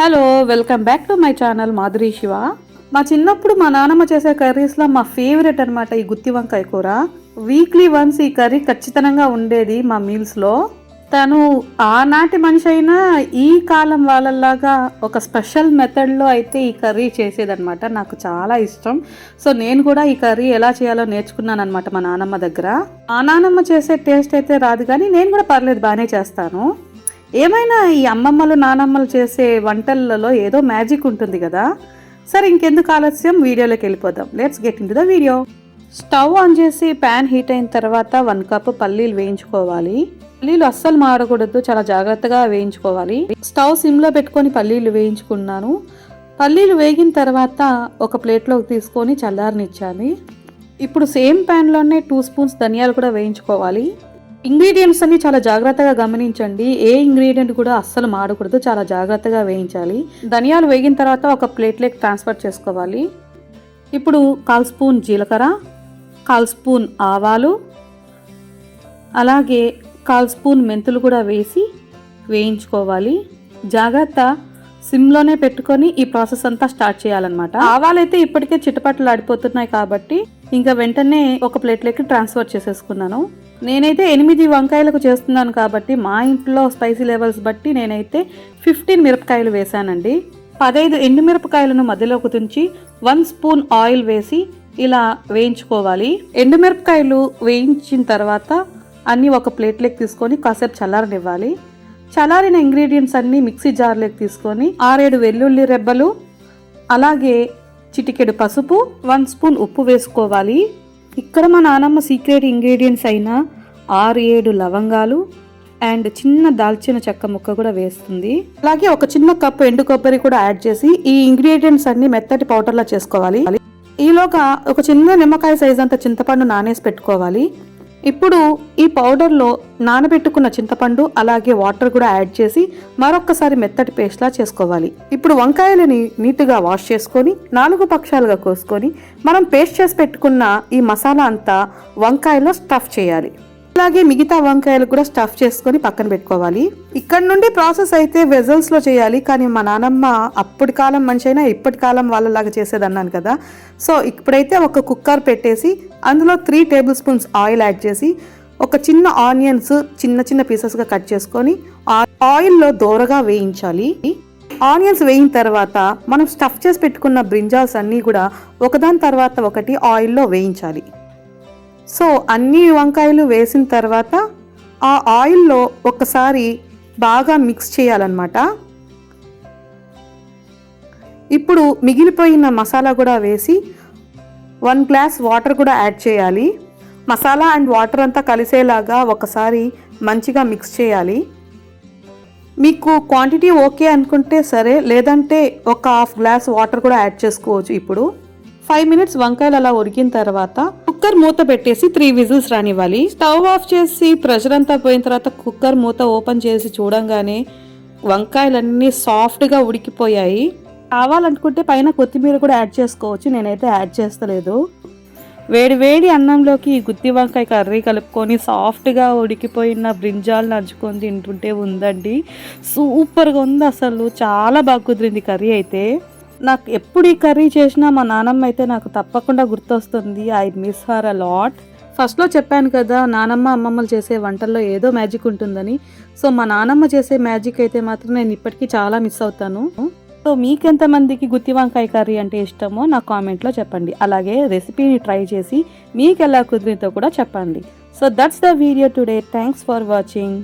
Hello welcome back to my channel Madhuri Shiva మా చిన్నప్పుడు మా నాన్నమ్మ చేసే కర్రీస్లో మా ఫేవరెట్ అనమాట ఈ గుత్తి వంకాయ కూర. వీక్లీ వన్స్ ఈ కర్రీ ఖచ్చితంగా ఉండేది మా మీల్స్లో తను ఆనాటి మనిషి అయినా ఈ కాలం వాళ్ళలాగా ఒక స్పెషల్ మెథడ్లో అయితే ఈ కర్రీ చేసేదనమాట నాకు చాలా ఇష్టం. సో నేను కూడా ఈ కర్రీ ఎలా చేయాలో నేర్చుకున్నాను అనమాట మా నాన్నమ్మ దగ్గర. మా నానమ్మ చేసే టేస్ట్ అయితే రాదు కానీ నేను కూడా పర్లేదు బాగానే చేస్తాను. ఏమైనా ఈ అమ్మమ్మలు నానమ్మలు చేసే వంటలలో ఏదో మ్యాజిక్ ఉంటుంది కదా? సరే ఇంకెందుకు ఆలస్యం? వీడియోలోకి వెళ్ళిపోదాం. Let's get in the video stove on చేసి ప్యాన్ హీట్ అయిన తర్వాత వన్ కప్ పల్లీలు వేయించుకోవాలి. పల్లీలు అస్సలు మారకూడదు చాలా జాగ్రత్తగా వేయించుకోవాలి. స్టవ్ సిమ్లో పెట్టుకొని పల్లీలు వేయించుకున్నాను. పల్లీలు వేగిన తర్వాత ఒక ప్లేట్లోకి తీసుకొని చల్లారనిచ్చాలి. ఇప్పుడు సేమ్ ప్యాన్లోనే టూ స్పూన్స్ ధనియాలు కూడా వేయించుకోవాలి. ఇంగ్రీడియంట్స్ అన్ని చాలా జాగ్రత్తగా గమనించండి. ఏ ఇంగ్రీడియంట్ కూడా అస్సలు మాడకూడదు. చాలా జాగ్రత్తగా వేయించాలి. ధనియాలు వేగిన తర్వాత ఒక ప్లేట్లోకి ట్రాన్స్ఫర్ చేసుకోవాలి. ఇప్పుడు కాల్ స్పూన్ జీలకర్ర కాల్ స్పూన్ ఆవాలు అలాగే కాల్ స్పూన్ మెంతులు కూడా వేసి వేయించుకోవాలి. జాగ్రత్త సిమ్లోనే పెట్టుకొని ఈ ప్రాసెస్ అంతా స్టార్ట్ చేయాలన్నమాట. ఆవాలైతే ఇప్పటికే చిటపట్లు ఆడిపోతున్నాయి కాబట్టి ఇంకా వెంటనే ఒక ప్లేట్లోకి ట్రాన్స్ఫర్ చేసేసుకున్నాను. నేనైతే ఎనిమిది వంకాయలకు చేస్తున్నాను కాబట్టి మా ఇంట్లో స్పైసీ లెవెల్స్ బట్టి నేనైతే ఫిఫ్టీన్ మిరపకాయలు వేశానండి. పదైదు ఎండుమిరపకాయలను మధ్యలోకి తుంచి వన్ స్పూన్ ఆయిల్ వేసి ఇలా వేయించుకోవాలి. ఎండుమిరపకాయలు వేయించిన తర్వాత అన్నీ ఒక ప్లేట్లోకి తీసుకొని కాసేపు చల్లారనివ్వాలి. చల్లారిన ఇంగ్రీడియంట్స్ అన్నీ మిక్సీ జార్లోకి తీసుకొని ఆరేడు వెల్లుల్లి రెబ్బలు అలాగే చిటికెడు పసుపు వన్ స్పూన్ ఉప్పు వేసుకోవాలి. ఇక్కడ మా నానమ్మ సీక్రెట్ ఇంగ్రీడియంట్స్ అయిన ఆరు ఏడు లవంగాలు అండ్ చిన్న దాల్చిన చెక్క ముక్క కూడా వేస్తుంది. అలాగే ఒక చిన్న కప్పు ఎండు కొబ్బరి కూడా యాడ్ చేసి ఈ ఇంగ్రీడియంట్స్ అన్ని మెత్తటి పౌడర్లా చేసుకోవాలి. ఈలోగా ఒక చిన్న నిమ్మకాయ సైజ్ అంత చింతపండు నానేసి పెట్టుకోవాలి. ఇప్పుడు ఈ పౌడర్లో నానబెట్టుకున్న చింతపండు అలాగే వాటర్ కూడా యాడ్ చేసి మరొక్కసారి మెత్తటి పేస్ట్లా చేసుకోవాలి. ఇప్పుడు వంకాయలని నీట్గా వాష్ చేసుకొని నాలుగు పక్షాలుగా కోసుకొని మనం పేస్ట్ చేసి పెట్టుకున్న ఈ మసాలా అంతా వంకాయలో స్టఫ్ చేయాలి. అలాగే మిగతా వంకాయలు కూడా స్టఫ్ చేసుకొని పక్కన పెట్టుకోవాలి. ఇక్కడ నుండి ప్రాసెస్ అయితే వెజల్స్లో చేయాలి. కానీ మా నానమ్మ అప్పటి కాలం మనిషి అయినా ఇప్పటి కాలం వాళ్ళలాగా చేసేది అన్నాను కదా. సో ఇప్పుడైతే ఒక కుక్కర్ పెట్టేసి అందులో three tablespoons oil add చేసి ఒక చిన్న ఆనియన్స్ చిన్న చిన్న పీసెస్గా కట్ చేసుకొని ఆయిల్లో దోరగా వేయించాలి. ఆనియన్స్ వేయిన తర్వాత మనం స్టఫ్ చేసి పెట్టుకున్న బ్రింజాల్స్ అన్నీ కూడా ఒకదాని తర్వాత ఒకటి ఆయిల్లో వేయించాలి. సో అన్ని వంకాయలు వేసిన తర్వాత ఆ ఆయిల్లో ఒకసారి బాగా మిక్స్ చేయాలన్నమాట. ఇప్పుడు మిగిలిపోయిన మసాలా కూడా వేసి వన్ గ్లాస్ వాటర్ కూడా యాడ్ చేయాలి. మసాలా అండ్ వాటర్ అంతా కలిసేలాగా ఒకసారి మంచిగా మిక్స్ చేయాలి. మీకు క్వాంటిటీ ఓకే అనుకుంటే సరే లేదంటే ఒక హాఫ్ గ్లాస్ వాటర్ కూడా యాడ్ చేసుకోవచ్చు. ఇప్పుడు ఫైవ్ మినిట్స్ వంకాయలు అలా ఉడికిన తర్వాత కుక్కర్ మూత పెట్టేసి త్రీ విజిల్స్ రానివ్వాలి. స్టవ్ ఆఫ్ చేసి ప్రెషర్ అంతా పోయిన తర్వాత కుక్కర్ మూత ఓపెన్ చేసి చూడంగానే వంకాయలన్నీ సాఫ్ట్గా ఉడికిపోయాయి. కావాలనుకుంటే పైన కొత్తిమీర కూడా యాడ్ చేసుకోవచ్చు. నేనైతే యాడ్ చేస్తలేదు. వేడి వేడి అన్నంలోకి ఈ గుత్తి వంకాయ కర్రీ కలుపుకొని సాఫ్ట్గా ఉడికిపోయిన బ్రింజాలు నడుచుకొని తింటుంటే ఉందండి. సూపర్గా ఉంది అసలు. చాలా బాగా కుదిరింది కర్రీ అయితే. నాకు ఎప్పుడు ఈ కర్రీ చేసినా మా నానమ్మ అయితే నాకు తప్పకుండా గుర్తొస్తుంది. I miss her a lot ఫస్ట్లో చెప్పాను కదా నానమ్మ అమ్మమ్మలు చేసే వంటల్లో ఏదో మ్యాజిక్ ఉంటుందని. సో మా నానమ్మ చేసే మ్యాజిక్ అయితే మాత్రం నేను ఇప్పటికీ చాలా మిస్ అవుతాను. సో మీకెంతమందికి గుత్తి వంకాయ కర్రీ అంటే ఇష్టమో నా కామెంట్లో చెప్పండి. అలాగే రెసిపీని ట్రై చేసి మీకు ఎలా కుదిరిందో కూడా చెప్పండి. So that's the video today thanks for watching